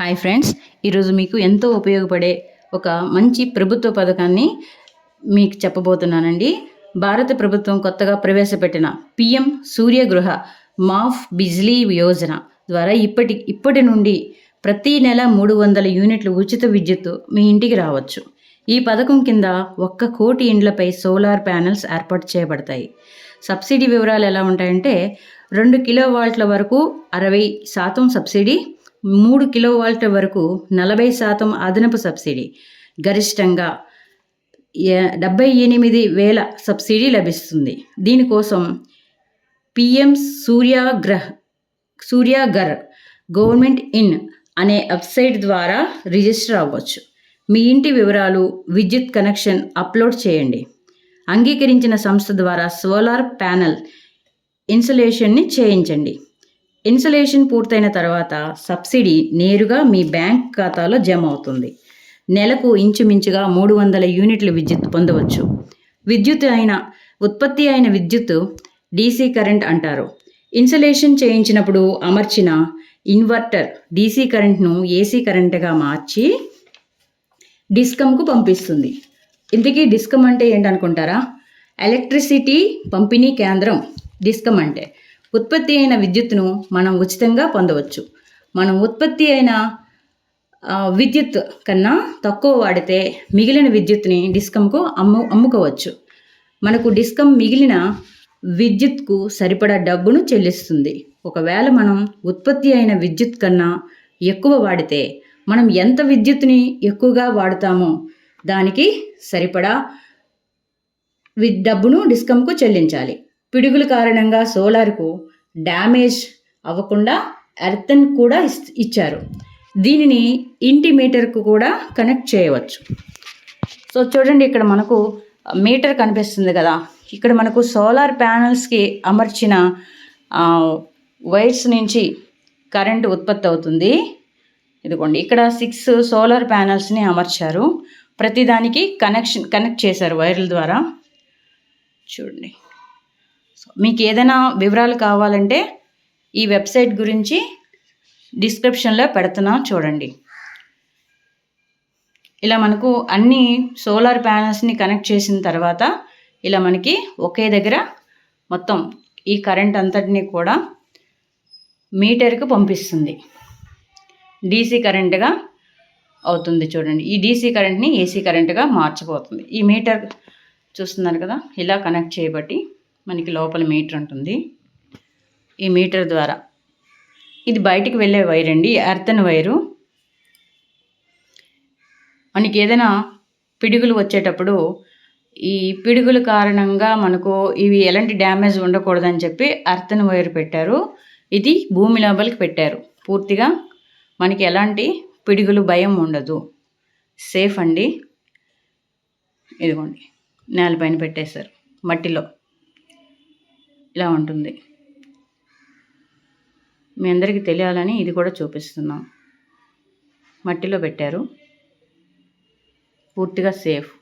Hi friends ఈరోజు మీకు ఎంతో ఉపయోగపడే ఒక మంచి ప్రభుత్వ పథకాన్ని మీకు చెప్పబోతున్నానండి. భారత ప్రభుత్వం కొత్తగా ప్రవేశపెట్టిన పిఎం సూర్యగృహ మాఫ్ బిజ్లీ యోజన ద్వారా ఇప్పటి ఇప్పటి నుండి ప్రతి నెల మూడు వందల యూనిట్లు ఉచిత విద్యుత్తు మీ ఇంటికి రావచ్చు. ఈ పథకం కింద ఒక్క కోటి ఇండ్లపై సోలార్ ప్యానెల్స్ ఏర్పాటు చేయబడతాయి. సబ్సిడీ వివరాలు ఎలా ఉంటాయంటే రెండు కిలో వాల్ట్ల వరకు అరవై శాతం సబ్సిడీ మూడు కిలో వాల్ట్ల వరకు నలభై శాతం అదనపు సబ్సిడీ. గరిష్టంగా డెబ్బై ఎనిమిది వేల సబ్సిడీ లభిస్తుంది. దీనికోసం PM Suryaghar Suryaghar government in అనే వెబ్సైట్ ద్వారా రిజిస్టర్ అవ్వచ్చు. మీ ఇంటి వివరాలు విద్యుత్ కనెక్షన్ అప్లోడ్ చేయండి. అంగీకరించిన సంస్థ ద్వారా సోలార్ ప్యానెల్ ఇన్సులేషన్ని చేయించండి. ఇన్సులేషన్ పూర్తయిన తర్వాత సబ్సిడీ నేరుగా మీ బ్యాంక్ ఖాతాలో జమ అవుతుంది. నెలకు ఇంచుమించుగా మూడు వందల యూనిట్ల విద్యుత్ పొందవచ్చు. విద్యుత్ అయిన ఉత్పత్తి అయిన విద్యుత్ డీసీ కరెంట్ అంటారు. ఇన్సులేషన్ చేయించినప్పుడు అమర్చిన ఇన్వర్టర్ డీసీ కరెంట్ను ఏసీ కరెంట్గా మార్చి డిస్కమ్కు పంపిస్తుంది. ఇంతకీ డిస్కమ్ అంటే ఏంటనుకుంటారా? ఎలక్ట్రిసిటీ పంపిణీ కేంద్రం డిస్కమ్ అంటే. ఉత్పత్తి అయిన విద్యుత్తును మనం ఉచితంగా పొందవచ్చు. మనం ఉత్పత్తి అయిన విద్యుత్ కన్నా తక్కువ వాడితే మిగిలిన విద్యుత్ని డిస్కమ్కు అమ్ము అమ్ముకోవచ్చు. మనకు డిస్కమ్ మిగిలిన విద్యుత్కు సరిపడా డబ్బును చెల్లిస్తుంది. ఒకవేళ మనం ఉత్పత్తి అయిన విద్యుత్ కన్నా ఎక్కువ వాడితే మనం ఎంత విద్యుత్ని ఎక్కువగా వాడుతామో దానికి సరిపడా వి డబ్బును డిస్కమ్కు చెల్లించాలి. పిడుగుల కారణంగా సోలార్కు డ్యామేజ్ అవ్వకుండా ఎర్తన్ కూడా ఇస్- ఇచ్చారు. దీనిని ఇంటి మీటర్కు కూడా కనెక్ట్ చేయవచ్చు. సో చూడండి ఇక్కడ మనకు మీటర్ కనిపిస్తుంది కదా. ఇక్కడ మనకు సోలార్ ప్యానల్స్కి అమర్చిన వైర్స్ నుంచి కరెంటు ఉత్పత్తి అవుతుంది. ఇదిగోండి ఇక్కడ సిక్స్ సోలార్ ప్యానల్స్ని అమర్చారు. ప్రతిదానికి కనెక్షన్ కనెక్ట్ చేశారు వైర్ల ద్వారా. చూడండి. మీకు ఏదైనా వివరాలు కావాలంటే ఈ వెబ్సైట్ గురించి డిస్క్రిప్షన్లో పెడుతున్నా చూడండి. ఇలా మనకు అన్ని సోలార్ ప్యానల్స్ని కనెక్ట్ చేసిన తర్వాత ఇలా మనకి ఒకే దగ్గర మొత్తం ఈ కరెంట్ అంతటిని కూడా మీటర్కి పంపిస్తుంది. డీసీ కరెంట్గా అవుతుంది చూడండి. ఈ డీసీ కరెంట్ని ఏసీ కరెంట్గా మార్చిపోతుంది ఈ మీటర్ చూస్తున్నారు కదా? ఇలా కనెక్ట్ చేయబట్టి మనకి లోపల మీటర్ ఉంటుంది. ఈ మీటర్ ద్వారా. ఇది బయటికి వెళ్ళే వైర్ అండి ఎర్తన్ వైరు. మనకి ఏదైనా పిడుగులు వచ్చేటప్పుడు ఈ పిడుగుల కారణంగా మనకు ఇవి ఎలాంటి డ్యామేజ్ ఉండకూడదని చెప్పి అర్థన్ వైర్ పెట్టారు. ఇది భూమి లోపలికి పెట్టారు. పూర్తిగా మనకి ఎలాంటి పిడుగులు భయం ఉండదు. సేఫ్ అండి. ఇదిగోండి నేలపైన పెట్టేశారు. మట్టిలో. ఇలా ఉంటుంది. మీ అందరికీ తెలియాలని ఇది కూడా చూపిస్తున్నాం. మట్టిలో పెట్టారు. పూర్తిగా సేఫ్.